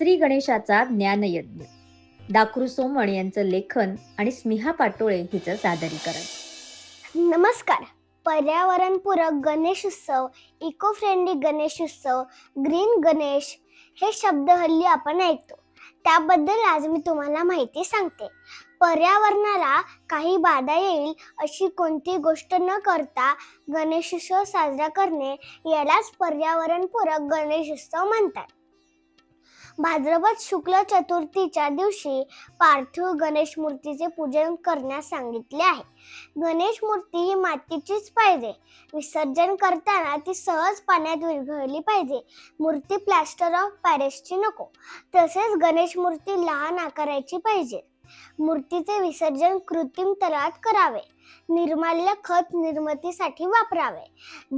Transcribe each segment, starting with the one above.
श्री गणेशाचा ज्ञानयज्ञ. दाखरू सोमण यांचं लेखन आणि स्मिहा पाटोळे हिचं सादरीकरण. नमस्कार. पर्यावरणपूरक गणेश उत्सव इको फ्रेंडली गणेश उत्सव ग्रीन गणेश हे शब्द हल्ली आपण ऐकतो. त्याबद्दल आज मी तुम्हाला माहिती सांगते. पर्यावरणाला काही बाधा येईल अशी कोणती गोष्ट न करता गणेशोत्सव साजरा करणे यालाच पर्यावरणपूरक गणेशोत्सव म्हणतात. भाद्रपद शुक्ल चतुर्थीच्या दिवशी पार्थिव गणेश मूर्तीचे पूजन करण्यास सांगितले आहे. गणेश मूर्ती ही मातीचीच पाहिजे. विसर्जन करताना ती सहज पाण्यात विरघळली पाहिजे. मूर्ती प्लॅस्टर ऑफ पॅरिसची नको. तसेच गणेश मूर्ती लहान आकाराची पाहिजे. मूर्तीचे विसर्जन कृत्रिम तलात करावे. निर्माल्य खत निर्मितीसाठी वापरावे.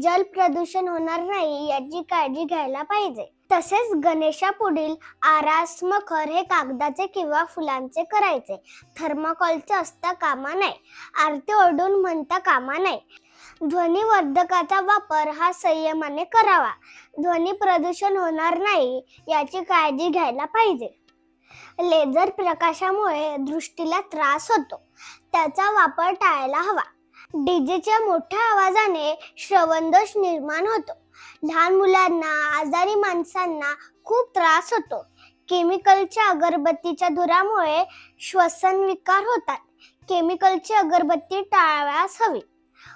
जल प्रदूषण होणार नाही याची काळजी घ्यायला पाहिजे. तसेच गणेशापुढील आरास मखर हे कागदाचे किंवा फुलांचे करायचे. थर्माकॉलचे असता कामा नाही आरती ओढून म्हणता कामा नाही ध्वनिवर्धकाचा वापर हा संयमाने करावा. ध्वनी प्रदूषण होणार नाही याची काळजी घ्यायला पाहिजे. लेझर प्रकाशामुळे दृष्टीला त्रास होतो. त्याचा वापर टाळायला हवा. डीजेच्या मोठ्या आवाजाने श्रवणदोष निर्माण होतो. लहान मुलांना आजारी माणसांना खूप त्रास होतो. केमिकलच्या अगरबत्तीच्या धुरामुळे श्वसन विकार होतात. केमिकलची अगरबत्ती टाळाव्यास हवी.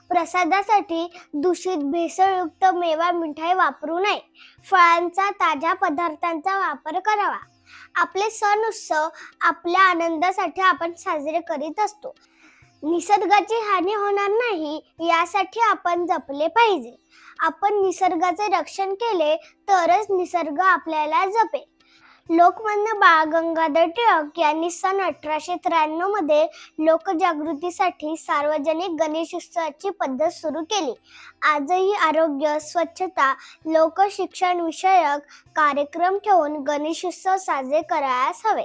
प्रसादासाठी दूषित भेसळयुक्त मेवा मिठाई वापरू नये. फळांचा ताज्या पदार्थांचा वापर करावा. आपले सण उत्सव आपल्या आनंदासाठी आपण साजरे करीत असतो. निसर्गाची हानी होणार नाही यासाठी आपण जपले पाहिजे. आपण निसर्गाचे रक्षण केले तरच निसर्ग आपल्याला जपे लोकमान्य बाळ गंगाधर टिळक यांनी सन अठराशे त्र्याण्णवमध्ये लोकजागृतीसाठी सार्वजनिक गणेश उत्सवाची पद्धत सुरू केली. आजही आरोग्य स्वच्छता लोकशिक्षण विषयक कार्यक्रम ठेवून गणेशोत्सव साजरे करायला हवे